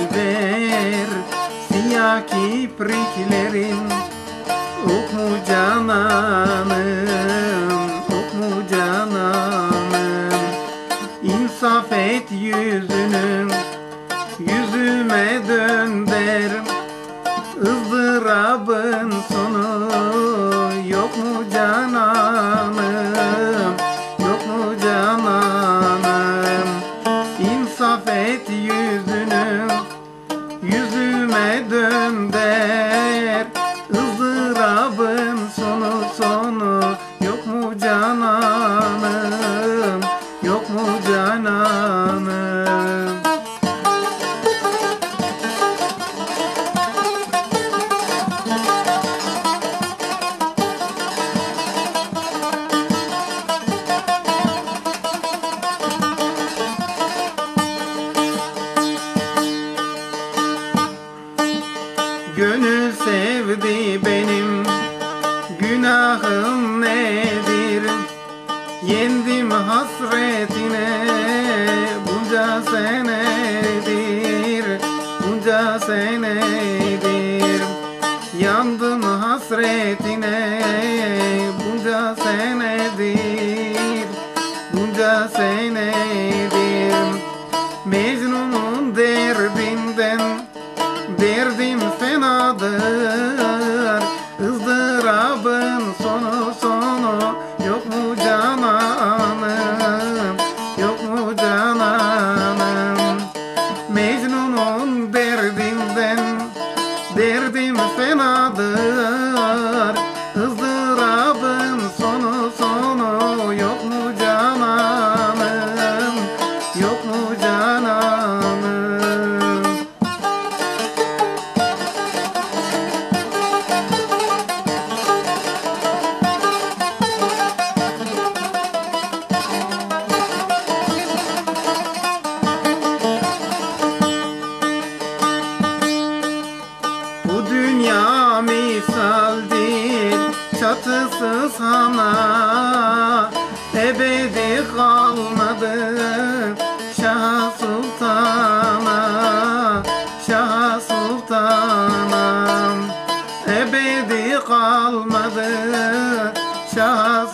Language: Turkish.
biber Siyah kipriklerin Ukmu cananın yüzüme dönder Gönül sevdi benim. Günahım nedir? Yendim hasretine. Bunca senedir Bunca senedir. Yandım hasretine. Bunca senedir Bunca senedir another dünya misal değil Çatısı sana Ebedi kalmadı Şah Sultan'a Şah Sultan'a. Ebedi kalmadı Şah